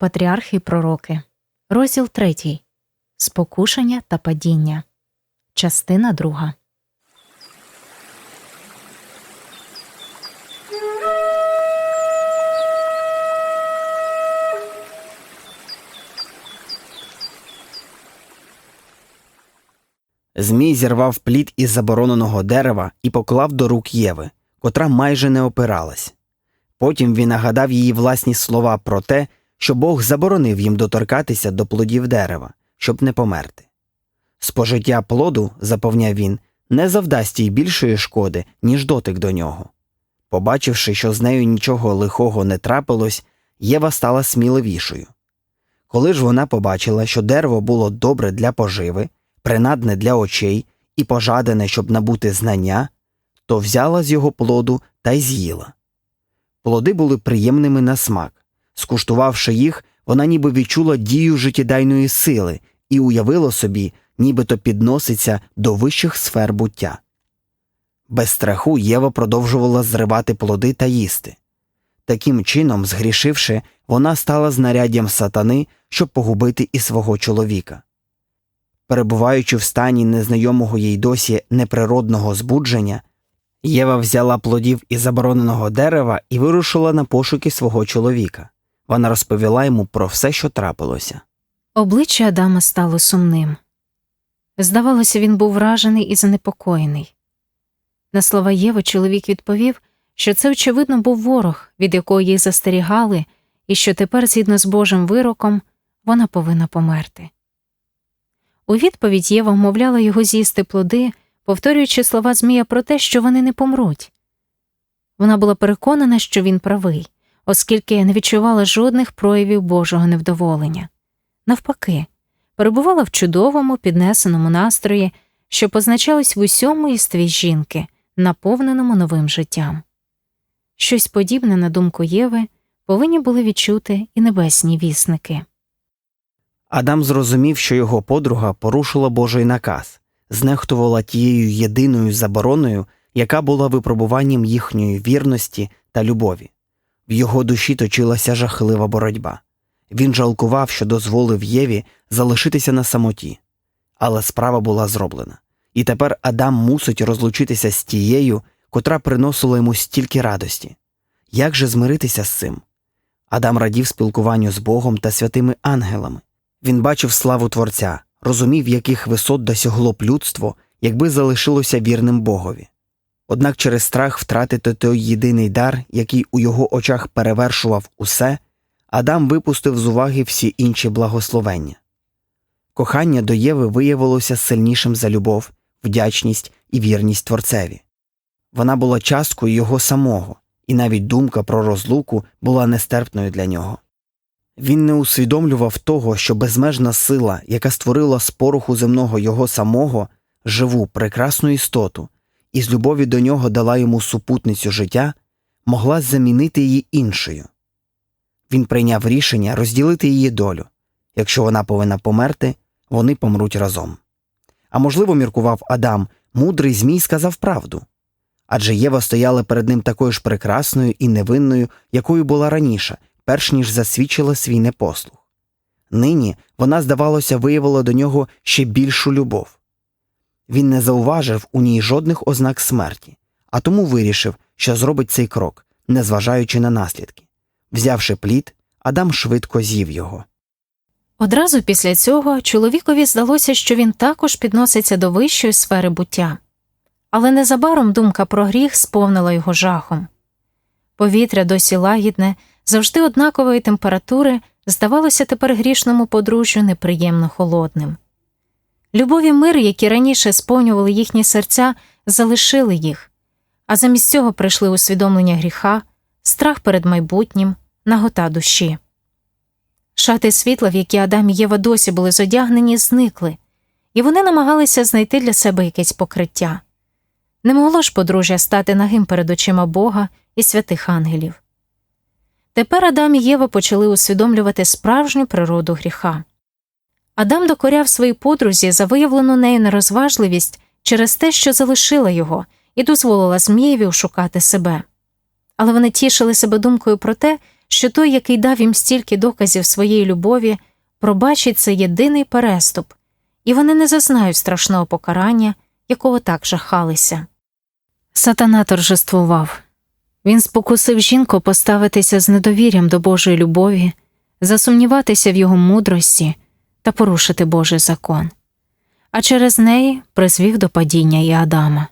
Патріархи і пророки. Розділ 3. Спокушення та падіння. Частина 2. Змій зірвав плід із забороненого дерева і поклав до рук Єви, котра майже не опиралась. Потім він нагадав її власні слова про те, що Бог заборонив їм доторкатися до плодів дерева, щоб не померти. Спожиття плоду, запевняв він, не завдасть їй більшої шкоди, ніж дотик до нього. Побачивши, що з нею нічого лихого не трапилось, Єва стала сміливішою. Коли ж вона побачила, що дерево було добре для поживи, принадне для очей і пожадане, щоб набути знання, то взяла з його плоду та й з'їла. Плоди були приємними на смак. Скуштувавши їх, вона ніби відчула дію життєдайної сили і уявила собі, нібито підноситься до вищих сфер буття. Без страху Єва продовжувала зривати плоди та їсти. Таким чином, згрішивши, вона стала знаряддям сатани, щоб погубити і свого чоловіка. Перебуваючи в стані незнайомого їй досі неприродного збудження, Єва взяла плодів із забороненого дерева і вирушила на пошуки свого чоловіка. Вона розповіла йому про все, що трапилося. Обличчя Адама стало сумним. Здавалося, він був вражений і занепокоєний. На слова Єви чоловік відповів, що це, очевидно, був ворог, від якого її застерігали, і що тепер, згідно з Божим вироком, вона повинна померти. У відповідь Єва вмовляла його з'їсти плоди, повторюючи слова Змія про те, що вони не помруть. Вона була переконана, що він правий, оскільки я не відчувала жодних проявів Божого невдоволення. Навпаки, перебувала в чудовому, піднесеному настрої, що позначалось в усьому єстві жінки, наповненому новим життям. Щось подібне, на думку Єви, повинні були відчути і небесні вісники. Адам зрозумів, що його подруга порушила Божий наказ, знехтувала тією єдиною забороною, яка була випробуванням їхньої вірності та любові. В його душі точилася жахлива боротьба. Він жалкував, що дозволив Єві залишитися на самоті. Але справа була зроблена, і тепер Адам мусить розлучитися з тією, котра приносила йому стільки радості. Як же змиритися з цим? Адам радів спілкуванню з Богом та святими ангелами. Він бачив славу Творця, розумів, яких висот досягло б людство, якби залишилося вірним Богові. Однак через страх втратити той єдиний дар, який у його очах перевершував усе, Адам випустив з уваги всі інші благословення. Кохання до Єви виявилося сильнішим за любов, вдячність і вірність Творцеві. Вона була часткою його самого, і навіть думка про розлуку була нестерпною для нього. Він не усвідомлював того, що безмежна сила, яка створила з пороху земного його самого, живу, прекрасну істоту, і з любові до нього дала йому супутницю життя, могла замінити її іншою. Він прийняв рішення розділити її долю якщо вона повинна померти, вони помруть разом. А можливо, міркував Адам, мудрий Змій сказав правду. Адже Єва стояла перед ним такою ж прекрасною і невинною, якою була раніше, перш ніж засвідчила свій непослух. Нині вона, здавалося, виявила до нього ще більшу любов. Він не зауважив у ній жодних ознак смерті, а тому вирішив, що зробить цей крок, незважаючи на наслідки. Взявши плід, Адам швидко з'їв його. Одразу після цього чоловікові здалося, що він також підноситься до вищої сфери буття, але незабаром думка про гріх сповнила його жахом. Повітря досі лагідне, завжди однакової температури, здавалося тепер грішному подружжю неприємно холодним. Любов і мир, які раніше сповнювали їхні серця, залишили їх, а замість цього прийшли усвідомлення гріха, страх перед майбутнім, нагота душі. Шати світла, в які Адам і Єва досі були зодягнені, зникли, і вони намагалися знайти для себе якесь покриття. Не могло ж подружжя стати нагим перед очима Бога і святих ангелів. Тепер Адам і Єва почали усвідомлювати справжню природу гріха. Адам докоряв своїй подрузі за виявлену нею нерозважливість через те, що залишила його, і дозволила Змієві ошукати себе. Але вони тішили себе думкою про те, що той, який дав їм стільки доказів своєї любові, пробачить це єдиний переступ, і вони не зазнають страшного покарання, якого так жахалися. Сатана торжествував. Він спокусив жінку поставитися з недовір'ям до Божої любові, засумніватися в його мудрості та порушити Божий закон, а через неї призвів до падіння і Адама.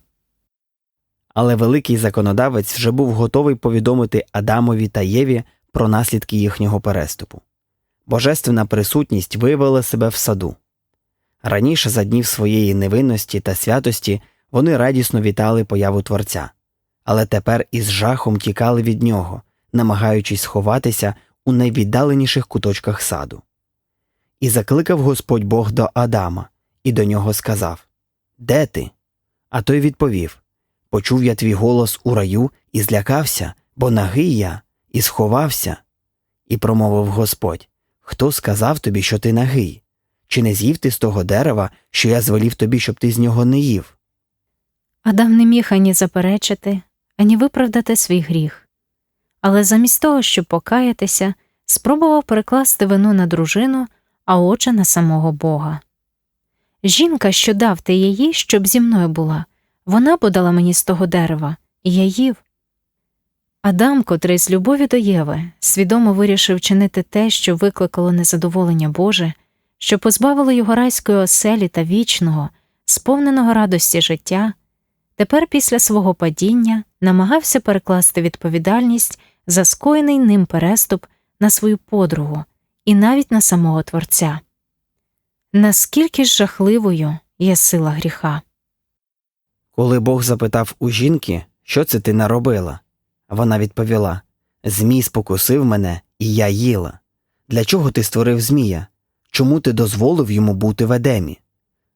Але великий законодавець вже був готовий повідомити Адамові та Єві про наслідки їхнього переступу. Божественна присутність виявила себе в саду. Раніше за днів своєї невинності та святості вони радісно вітали появу Творця, але тепер із жахом тікали від нього, намагаючись сховатися у найвіддаленіших куточках саду. І закликав Господь Бог до Адама, і до нього сказав Де ти? А той відповів Почув я твій голос у раю і злякався, бо нагий я, і сховався. І промовив Господь Хто сказав тобі, що ти нагий? Чи не з'їв ти з того дерева, що я звелів тобі, щоб ти з нього не їв? Адам не міг ані заперечити, ані виправдати свій гріх. Але замість того, щоб покаятися, спробував перекласти вину на дружину, а очі на самого Бога. Жінка, що дав ти її, щоб зі мною була, вона подала мені з того дерева, і я їв. Адам, котрий з любові до Єви, свідомо вирішив чинити те, що викликало незадоволення Боже, що позбавило його райської оселі та вічного, сповненого радості життя, тепер після свого падіння намагався перекласти відповідальність за скоєний ним переступ на свою подругу і навіть на самого Творця. Наскільки ж жахливою є сила гріха? Коли Бог запитав у жінки, що це ти наробила, вона відповіла Змій спокусив мене, і я їла. Для чого ти створив Змія? Чому ти дозволив йому бути в Едемі?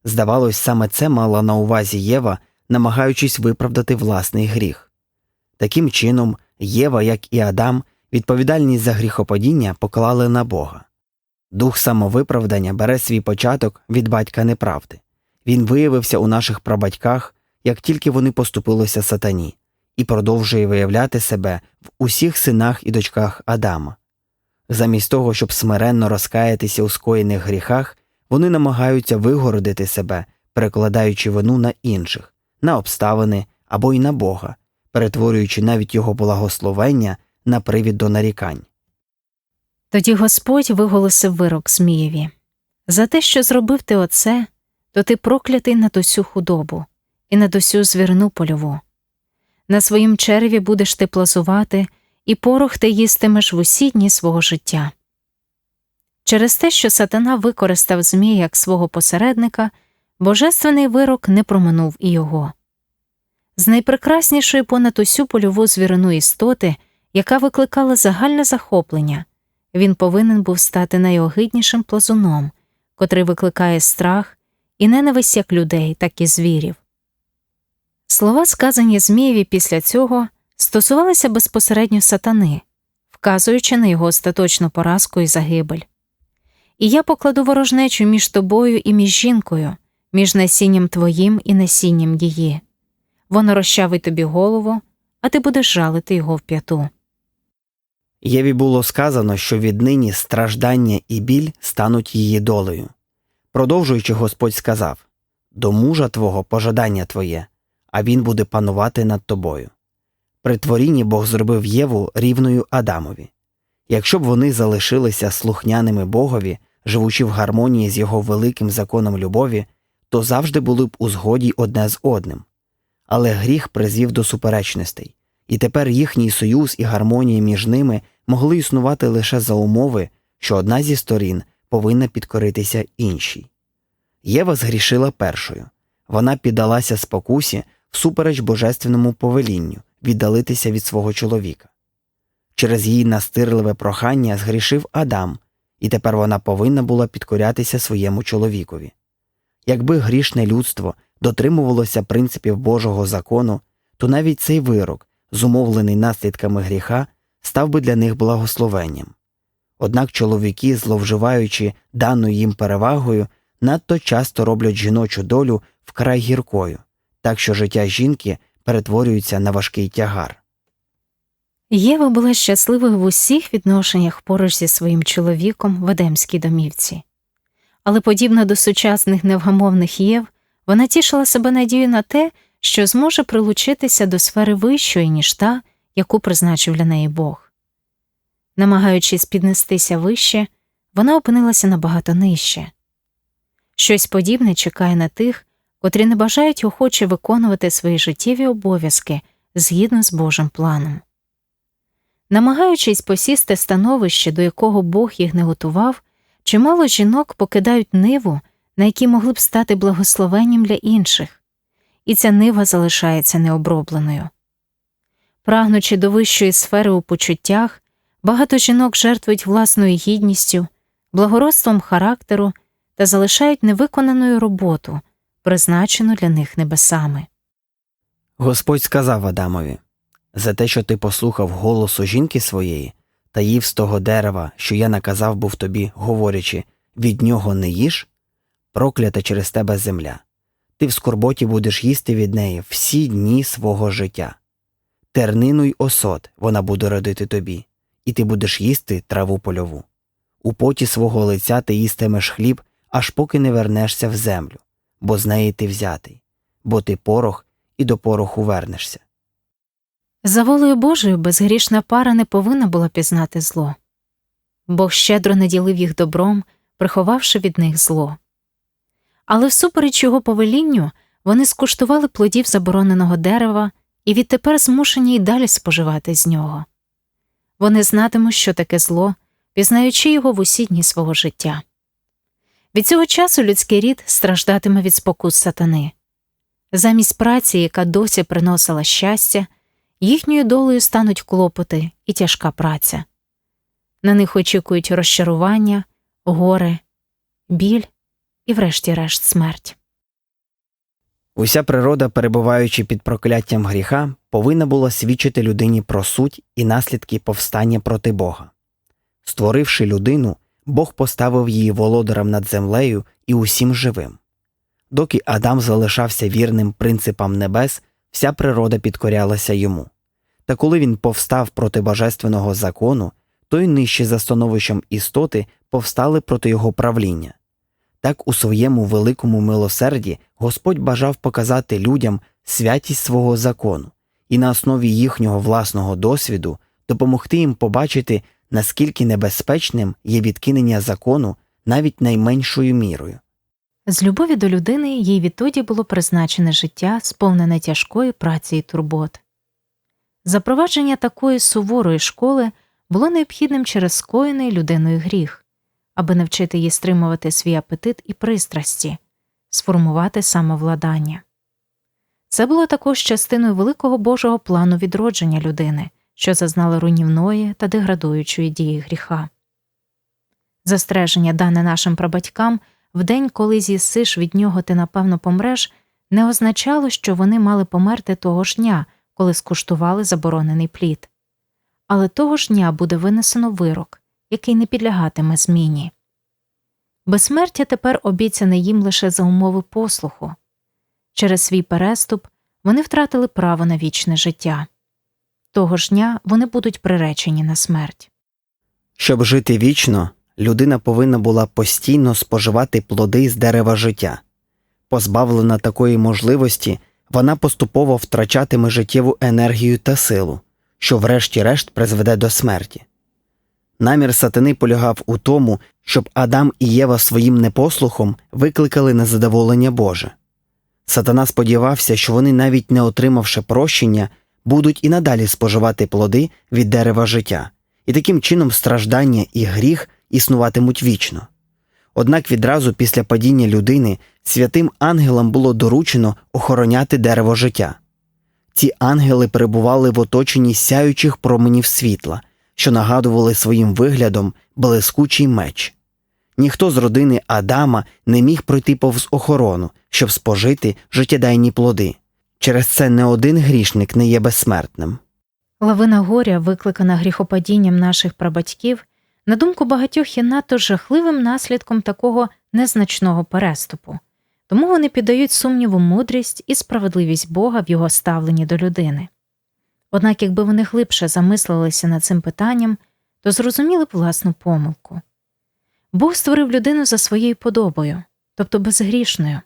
Здавалось, саме це мала на увазі Єва, намагаючись виправдати власний гріх. Таким чином, Єва, як і Адам, відповідальність за гріхопадіння поклали на Бога. Дух самовиправдання бере свій початок від батька неправди. Він виявився у наших прабатьках, як тільки вони поступилися сатані, і продовжує виявляти себе в усіх синах і дочках Адама. Замість того, щоб смиренно розкаятися у скоєних гріхах, вони намагаються вигородити себе, перекладаючи вину на інших, на обставини або й на Бога, перетворюючи навіть його благословення на привід до нарікань. Тоді Господь виголосив вирок Змієві за те, що зробив ти оце, то ти проклятий над усю худобу і над усю звірну польову. На своїм череві будеш ти плазувати, і порох ти їстимеш в усі дні свого життя. Через те, що сатана використав Змія як свого посередника, божественний вирок не проминув і його. З найпрекраснішої понад усю польову звірину істоти, яка викликала загальне захоплення, він повинен був стати найогиднішим плазуном, котрий викликає страх і ненависть як людей, так і звірів. Слова, сказані Змієві після цього, стосувалися безпосередньо сатани, вказуючи на його остаточну поразку і загибель. І я покладу ворожнечу між тобою і між жінкою, між насінням твоїм і насінням її. Воно розчавить тобі голову, а ти будеш жалити його в п'яту. Єві було сказано, що віднині страждання і біль стануть її долею. Продовжуючи, Господь сказав До мужа твого пожадання твоє, а він буде панувати над тобою. При творінні Бог зробив Єву рівною Адамові. Якщо б вони залишилися слухняними Богові, живучи в гармонії з його великим законом любові, то завжди були б у згоді одне з одним. Але гріх призвів до суперечностей, і тепер їхній союз і гармонія між ними могли існувати лише за умови, що одна зі сторін повинна підкоритися іншій. Єва згрішила першою вона піддалася спокусі всупереч божественному повелінню віддалитися від свого чоловіка. Через її настирливе прохання згрішив Адам, і тепер вона повинна була підкорятися своєму чоловікові. Якби грішне людство дотримувалося принципів Божого закону, то навіть цей вирок, зумовлений наслідками гріха, став би для них благословенням. Однак чоловіки, зловживаючи даною їм перевагою, надто часто роблять жіночу долю вкрай гіркою, так що життя жінки перетворюється на важкий тягар. Єва була щасливою в усіх відношеннях поруч зі своїм чоловіком в Едемській домівці. Але, подібно до сучасних невгамовних Єв, вона тішила себе надією на те, що зможе прилучитися до сфери вищої, ніж та, яку призначив для неї Бог. Намагаючись піднестися вище, вона опинилася набагато нижче. Щось подібне чекає на тих, котрі не бажають охоче виконувати свої життєві обов'язки згідно з Божим планом. Намагаючись посісти становище, до якого Бог їх не готував, чимало жінок покидають ниву, на якій могли б стати благословенням для інших, і ця нива залишається необробленою. Прагнучи до вищої сфери у почуттях, багато жінок жертвують власною гідністю, благородством характеру та залишають невиконаною роботу, призначену для них небесами. Господь сказав Адамові за те, що ти послухав голосу жінки своєї та їв з того дерева, що я наказав був тобі, говорячи від нього не їж, проклята через тебе земля. Ти в скорботі будеш їсти від неї всі дні свого життя. Тернину й осот вона буде родити тобі, і ти будеш їсти траву польову. У поті свого лиця ти їстимеш хліб, аж поки не вернешся в землю, бо з неї ти взятий, бо ти порох і до пороху вернешся. За волею Божою безгрішна пара не повинна була пізнати зло. Бог щедро наділив їх добром, приховавши від них зло. Але всупереч його повелінню вони скуштували плодів забороненого дерева і відтепер змушені й далі споживати з нього. Вони знатимуть, що таке зло, пізнаючи його в усі дні свого життя. Від цього часу людський рід страждатиме від спокус сатани. Замість праці, яка досі приносила щастя, їхньою долею стануть клопоти і тяжка праця. На них очікують розчарування, горе, біль і, врешті-решт, смерть. Уся природа, перебуваючи під прокляттям гріха, повинна була свідчити людині про суть і наслідки повстання проти Бога. Створивши людину, Бог поставив її володарем над землею і усім живим. Доки Адам залишався вірним принципам небес, вся природа підкорялася йому. Та коли він повстав проти божественного закону, то й нижче за становищем істоти повстали проти його правління. Так у своєму великому милосерді Господь бажав показати людям святість свого закону і на основі їхнього власного досвіду допомогти їм побачити, наскільки небезпечним є відкинення закону навіть найменшою мірою. З любові до людини їй відтоді було призначене життя, сповнене тяжкої праці і турбот. Запровадження такої суворої школи було необхідним через скоєний людиною гріх, аби навчити її стримувати свій апетит і пристрасті, сформувати самовладання. Це було також частиною великого Божого плану відродження людини, що зазнала руйнівної та деградуючої дії гріха. Застереження, дане нашим прабатькам, в день, коли з'їсиш від нього ти напевно помреш, не означало, що вони мали померти того ж дня, коли скуштували заборонений плід. Але того ж дня буде винесено вирок, який не підлягатиме зміні. Безсмертя тепер обіцяне їм лише за умови послуху. Через свій переступ вони втратили право на вічне життя. Того ж дня вони будуть приречені на смерть. Щоб жити вічно, людина повинна була постійно споживати плоди з дерева життя. Позбавлена такої можливості, вона поступово втрачатиме життєву енергію та силу, що врешті-решт призведе до смерті. Намір сатани полягав у тому, щоб Адам і Єва своїм непослухом викликали незадоволення Боже. Сатана сподівався, що вони, навіть не отримавши прощення, будуть і надалі споживати плоди від дерева життя, і таким чином страждання і гріх існуватимуть вічно. Однак відразу після падіння людини святим ангелам було доручено охороняти дерево життя. Ці ангели перебували в оточенні сяючих променів світла, що нагадували своїм виглядом блискучий меч. Ніхто з родини Адама не міг пройти повз охорону, щоб спожити життєдайні плоди. Через це не один грішник не є безсмертним. Лавина горя, викликана гріхопадінням наших прабатьків, на думку багатьох є надто жахливим наслідком такого незначного переступу, тому вони піддають сумніву мудрість і справедливість Бога в його ставленні до людини. Однак, якби вони глибше замислилися над цим питанням, то зрозуміли б власну помилку. Бог створив людину за своєю подобою, тобто безгрішною.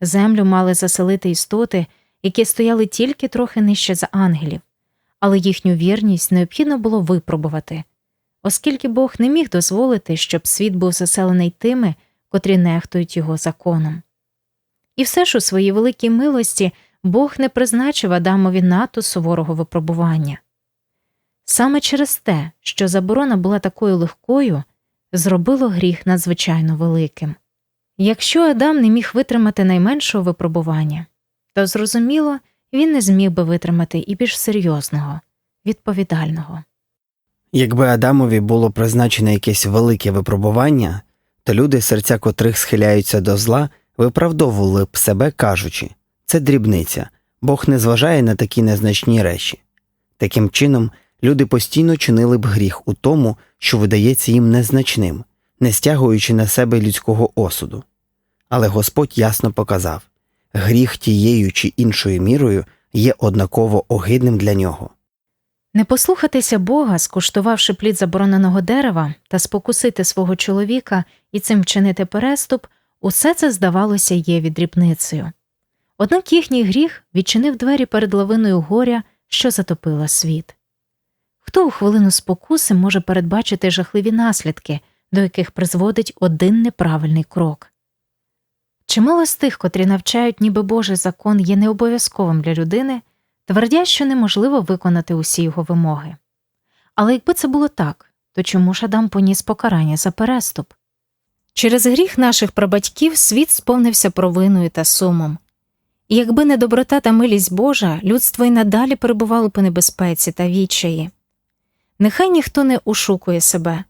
Землю мали заселити істоти, які стояли тільки трохи нижче за ангелів, але їхню вірність необхідно було випробувати, оскільки Бог не міг дозволити, щоб світ був заселений тими, котрі нехтують його законом. І все ж у своїй великій милості Бог не призначив Адамові надто суворого випробування. Саме через те, що заборона була такою легкою, зробило гріх надзвичайно великим. Якщо Адам не міг витримати найменшого випробування, то зрозуміло, він не зміг би витримати і більш серйозного, відповідального. Якби Адамові було призначене якесь велике випробування, то люди, серця котрих схиляються до зла, виправдовували б себе, кажучи це дрібниця, Бог не зважає на такі незначні речі. Таким чином, люди постійно чинили б гріх у тому, що видається їм незначним, не стягуючи на себе людського осуду. Але Господь ясно показав гріх тією чи іншою мірою є однаково огидним для нього. Не послухатися Бога, скуштувавши плід забороненого дерева та спокусити свого чоловіка і цим вчинити переступ, усе це, здавалося, є віддрібницею. Однак їхній гріх відчинив двері перед лавиною горя, що затопила світ. Хто у хвилину спокуси може передбачити жахливі наслідки, до яких призводить один неправильний крок? Чимало з тих, котрі навчають, ніби Божий закон є необов'язковим для людини, твердять, що неможливо виконати усі його вимоги. Але якби це було так, то чому ж Адам поніс покарання за переступ? Через гріх наших прабатьків світ сповнився провиною та сумом. Якби не доброта та милість Божа, людство й надалі перебувало по небезпеці та відчаї. Нехай ніхто не ушукує себе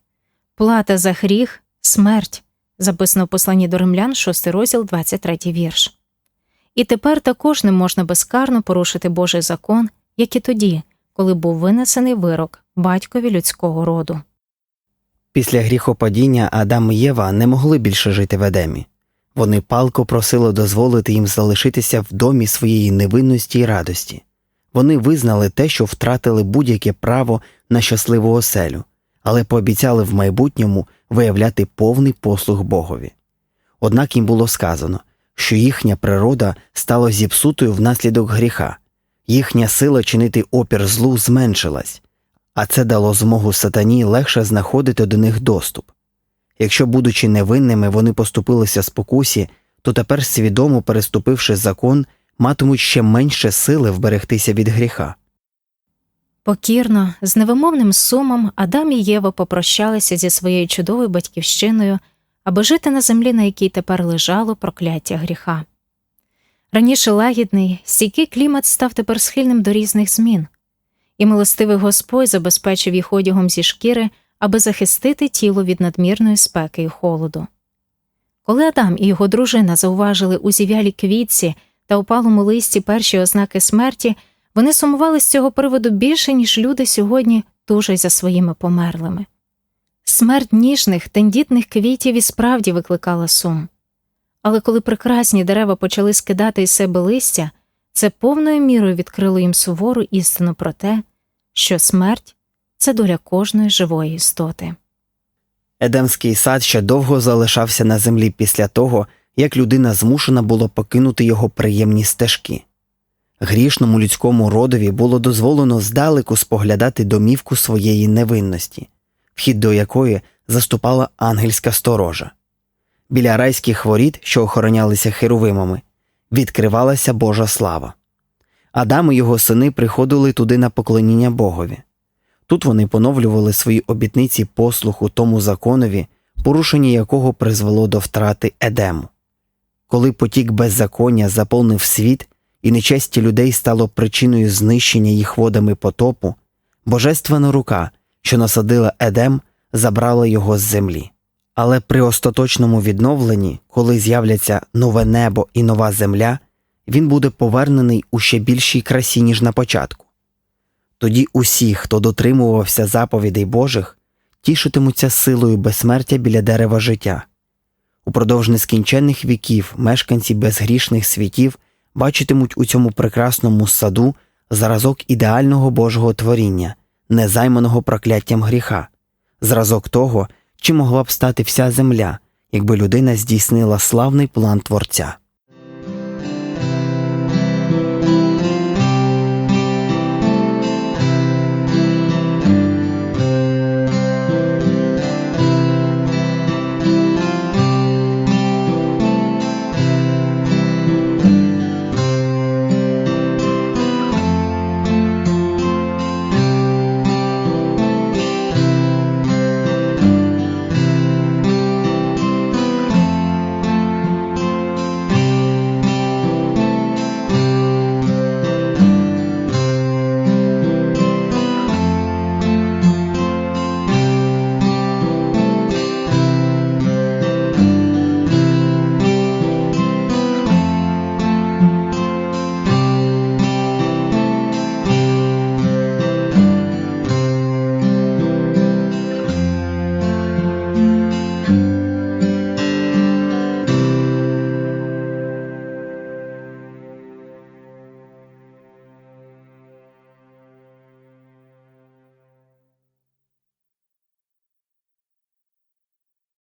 плата за гріх смерть, записано в посланні до римлян, 6 розділ, 23 вірш. І тепер також не можна безкарно порушити Божий закон, як і тоді, коли був винесений вирок батькові людського роду. Після гріхопадіння Адам і Єва не могли більше жити в Едемі. Вони палко просили дозволити їм залишитися в домі своєї невинності й радості. Вони визнали те, що втратили будь-яке право на щасливу оселю, але пообіцяли в майбутньому виявляти повний послуг Богові. Однак їм було сказано, що їхня природа стала зіпсутою внаслідок гріха, їхня сила чинити опір злу зменшилась, а це дало змогу сатані легше знаходити до них доступ. Якщо, будучи невинними, вони поступилися спокусі, то тепер, свідомо переступивши закон, матимуть ще менше сили вберегтися від гріха. Покірно, з невимовним сумом Адам і Єва попрощалися зі своєю чудовою батьківщиною, аби жити на землі, на якій тепер лежало прокляття гріха. Раніше лагідний, стійкий клімат став тепер схильним до різних змін, і милостивий Господь забезпечив їх одягом зі шкіри, аби захистити тіло від надмірної спеки і холоду. Коли Адам і його дружина зауважили у зів'ялій квітці та опалому листі перші ознаки смерті, вони сумували з цього приводу більше, ніж люди сьогодні тужать за своїми померлими. Смерть ніжних, тендітних квітів і справді викликала сум. Але коли прекрасні дерева почали скидати із себе листя, це повною мірою відкрило їм сувору істину про те, що смерть це доля кожної живої істоти. Едемський сад ще довго залишався на землі після того, як людина змушена була покинути його приємні стежки. Грішному людському родові було дозволено здалеку споглядати домівку своєї невинності, вхід до якої заступала ангельська сторожа. Біля райських воріт, що охоронялися херовимами, відкривалася Божа слава. Адам і його сини приходили туди на поклоніння Богові. Тут вони поновлювали свої обітниці послуху тому законові, порушення якого призвело до втрати Едему. Коли потік беззаконня заповнив світ і нечесті людей стало причиною знищення їх водами потопу, божественна рука, що насадила Едем, забрала його з землі. Але при остаточному відновленні, коли з'являться нове небо і нова земля, він буде повернений у ще більшій красі, ніж на початку. Тоді усі, хто дотримувався заповідей Божих, тішитимуться силою безсмертя біля дерева життя. Упродовж нескінченних віків мешканці безгрішних світів бачитимуть у цьому прекрасному саду зразок ідеального Божого творіння, не займаного прокляттям гріха, зразок того, чим могла б стати вся земля, якби людина здійснила славний план Творця.